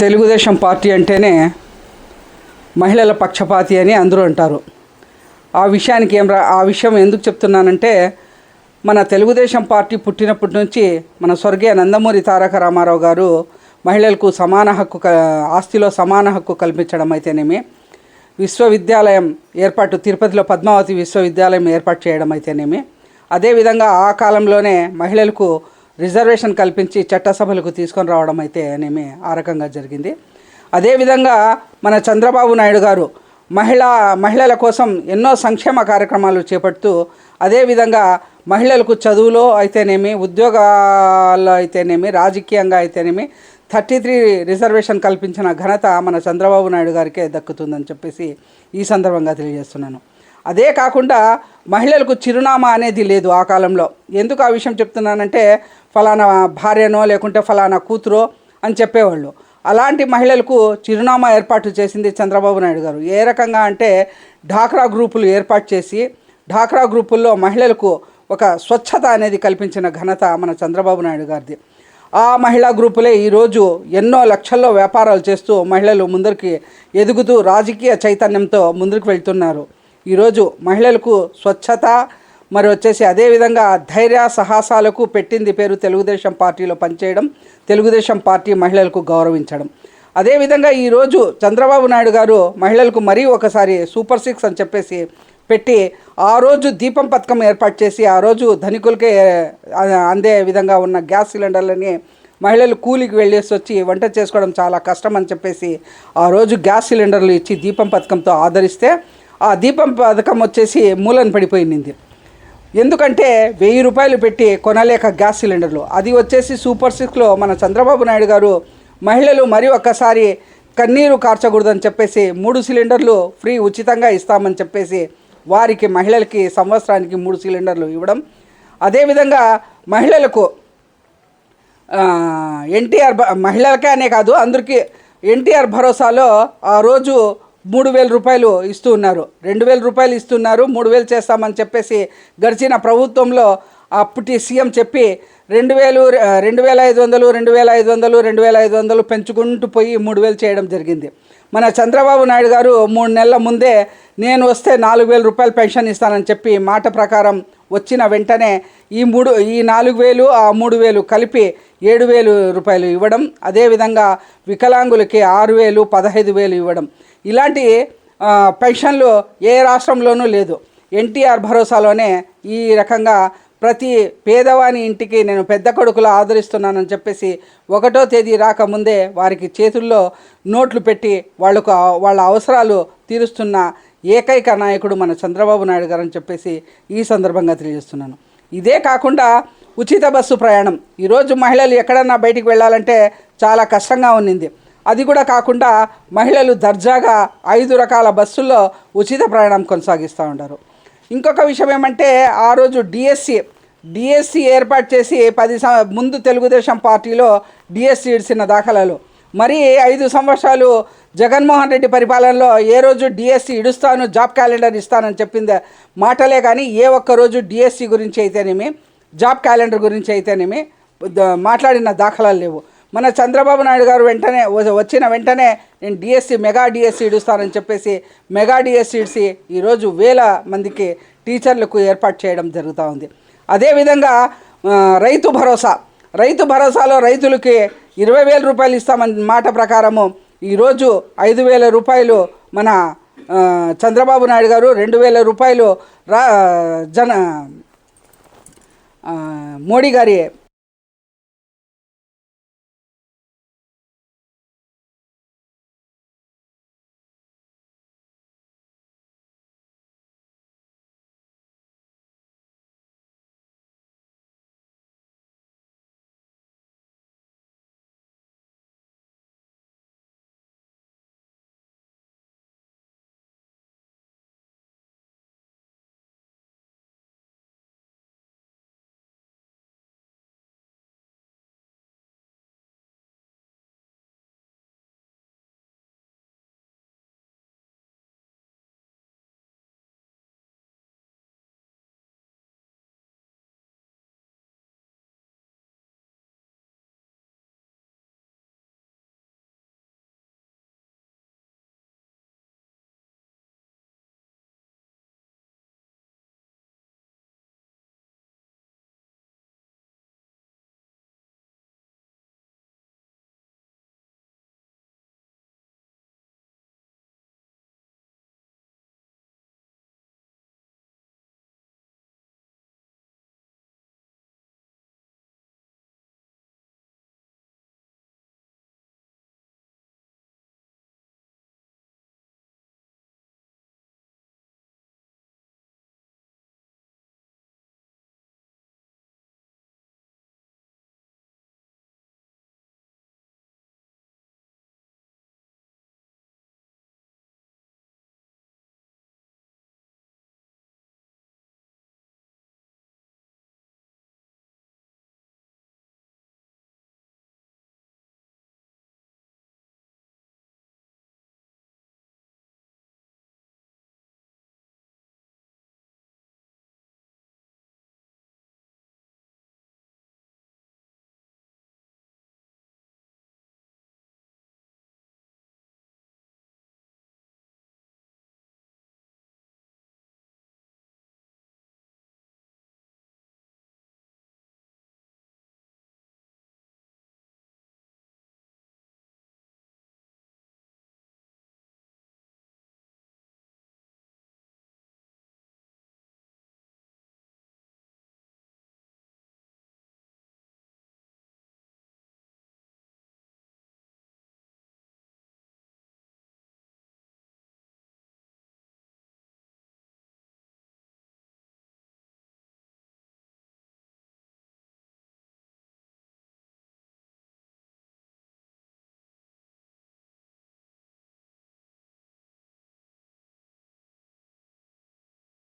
Telugu Desam party అంటేనే మహిళల పక్షపాతి అని అందరూ అంటారు. ఆ విషయానికి ఏం రా ఆ విషయం ఎందుకు చెప్తున్నానంటే మన తెలుగుదేశం పార్టీ పుట్టినప్పటి నుంచి మన స్వర్గీయ నందమూరి తారక రామారావు గారు మహిళలకు సమాన హక్కు ఆస్తిలో సమాన హక్కు కల్పించడం అయితేనేమి విశ్వవిద్యాలయం ఏర్పాటు తిరుపతిలో పద్మావతి విశ్వవిద్యాలయం ఏర్పాటు చేయడం అయితేనేమి అదేవిధంగా ఆ కాలంలోనే మహిళలకు రిజర్వేషన్ కల్పించి చట్టసభలకు తీసుకొని రావడం అయితే అయితేనేమి ఆ రకంగా జరిగింది. అదేవిధంగా మన చంద్రబాబు నాయుడు గారు మహిళా మహిళల కోసం ఎన్నో సంక్షేమ కార్యక్రమాలు చేపడుతూ అదేవిధంగా మహిళలకు చదువులో అయితేనేమి ఉద్యోగాల్లో అయితేనేమి రాజకీయంగా అయితేనేమి థర్టీ త్రీ రిజర్వేషన్ కల్పించిన ఘనత మన చంద్రబాబు నాయుడు గారికే దక్కుతుందని చెప్పేసి ఈ సందర్భంగా తెలియజేస్తున్నాను. అదే కాకుండా మహిళలకు చిరునామా అనేది లేదు ఆ కాలంలో. ఎందుకు ఆ విషయం చెప్తున్నానంటే ఫలానా భార్యనో లేకుంటే ఫలానా కూతురో అని చెప్పేవాళ్ళు. అలాంటి మహిళలకు చిరునామా ఏర్పాటు చేసింది చంద్రబాబు నాయుడు గారు. ఏ రకంగా అంటే ఢాక్రా గ్రూపులు ఏర్పాటు చేసి ఢాక్రా గ్రూపుల్లో మహిళలకు ఒక స్వచ్ఛత అనేది కల్పించిన ఘనత మన చంద్రబాబు నాయుడు గారిది. ఆ మహిళా గ్రూపులే ఈరోజు ఎన్నో లక్షల్లో వ్యాపారాలు చేస్తూ మహిళలు ముందరికి ఎదుగుతూ రాజకీయ చైతన్యంతో ముందుకు వెళ్తున్నారు. ఈరోజు మహిళలకు స్వచ్ఛత మరి వచ్చేసి అదేవిధంగా ధైర్య సాహసాలకు పెట్టింది పేరు తెలుగుదేశం పార్టీలో పనిచేయడం తెలుగుదేశం పార్టీ మహిళలకు గౌరవించడం. అదేవిధంగా ఈరోజు చంద్రబాబు నాయుడు గారు మహిళలకు మరీ ఒకసారి సూపర్ సిక్స్ అని చెప్పేసి పెట్టి ఆ రోజు దీపం పథకం ఏర్పాటు చేసి ఆ రోజు ధనికులకే అందే విధంగా ఉన్న గ్యాస్ సిలిండర్లని మహిళలు కూలికి వెళ్ళేసి వచ్చి వంట చేసుకోవడం చాలా కష్టం అని చెప్పేసి ఆ రోజు గ్యాస్ సిలిండర్లు ఇచ్చి దీపం పథకంతో ఆదరిస్తే ఆ దీపం పథకం వచ్చేసి మూలన పడిపోయింది. ఎందుకంటే వెయ్యి రూపాయలు పెట్టి కొనలేక గ్యాస్ సిలిండర్లు. అది వచ్చేసి సూపర్ సిక్స్లో మన చంద్రబాబు నాయుడు గారు మహిళలు మరి ఒక్కసారి కన్నీరు కార్చకూడదని చెప్పేసి మూడు సిలిండర్లు ఫ్రీ ఉచితంగా ఇస్తామని చెప్పేసి వారికి మహిళలకి సంవత్సరానికి మూడు సిలిండర్లు ఇవ్వడం. అదేవిధంగా మహిళలకు ఎన్టీఆర్ మహిళలకే అనే కాదు అందరికీ ఎన్టీఆర్ భరోసాలో ఆ రోజు మూడు వేల రూపాయలు ఇస్తూ ఉన్నారు. రెండు వేల రూపాయలు ఇస్తున్నారు మూడు వేలు చేస్తామని చెప్పేసి గడిచిన ప్రభుత్వంలో అప్పటి సీఎం చెప్పి రెండు వేలు రెండు వేల ఐదు వందలు రెండు వేల ఐదు వందలు రెండు వేల ఐదు వందలు పెంచుకుంటూ పోయి మూడు వేలు చేయడం జరిగింది. మన చంద్రబాబు నాయుడు గారు మూడు నెలల ముందే నేను వస్తే నాలుగు వేల రూపాయలు పెన్షన్ ఇస్తానని చెప్పి మాట ప్రకారం వచ్చిన వెంటనే ఈ మూడు ఈ నాలుగు వేలు ఆ మూడు వేలు కలిపి ఏడు వేలు రూపాయలు ఇవ్వడం అదేవిధంగా వికలాంగులకి ఆరు వేలు పదహైదు వేలు ఇవ్వడం. ఇలాంటి పెన్షన్లు ఏ రాష్ట్రంలోనూ లేదు. ఎన్టీఆర్ భరోసాలోనే ఈ రకంగా ప్రతి పేదవాని ఇంటికి నేను పెద్ద కొడుకులు ఆదరిస్తున్నానని చెప్పేసి ఒకటో తేదీ రాకముందే వారికి చేతుల్లో నోట్లు పెట్టి వాళ్ళకు వాళ్ళ అవసరాలు తీరుస్తున్న ఏకైక నాయకుడు మన చంద్రబాబు నాయుడు గారు అని చెప్పేసి ఈ సందర్భంగా తెలియజేస్తున్నాను. ఇదే కాకుండా ఉచిత బస్సు ప్రయాణం. ఈరోజు మహిళలు ఎక్కడన్నా బయటికి వెళ్ళాలంటే చాలా కష్టంగా ఉన్నింది. అది కూడా కాకుండా మహిళలు దర్జాగా ఐదు రకాల బస్సుల్లో ఉచిత ప్రయాణం కొనసాగిస్తూ ఉంటారు ఇంకొక విషయం ఏమంటే ఆ రోజు డిఎస్సి డిఎస్సి ఏర్పాటు చేసి పది సం- ముందు తెలుగుదేశం పార్టీలో డిఎస్సి ఇడిసిన దాఖలాలు. మరి ఐదు సంవత్సరాలు జగన్మోహన్ రెడ్డి పరిపాలనలో ఏ రోజు డిఎస్సి ఇడుస్తాను జాబ్ క్యాలెండర్ ఇస్తానని చెప్పింది మాటలే కానీ ఏ ఒక్క రోజు డిఎస్సి గురించి అయితేనేమి జాబ్ క్యాలెండర్ గురించి అయితేనేమి మాట్లాడిన దాఖలాలు లేవు. మన చంద్రబాబు నాయుడు గారు వెంటనే వ- వచ్చిన వెంటనే నేను డిఎస్సి మెగా డిఎస్సి ఇడుస్తానని చెప్పేసి మెగా డిఎస్సి ఈరోజు వేల మందికి టీచర్లకు ఏర్పాటు చేయడం జరుగుతూ ఉంది. అదేవిధంగా రైతు భరోసా. రైతు భరోసాలో రైతులకి ఇరవై వేల రూపాయలు ఇస్తామని మాట ప్రకారము ఈరోజు ఐదు వేల రూపాయలు మన చంద్రబాబు నాయుడు గారు రెండు వేల రూపాయలు రా జన మోడీ గారి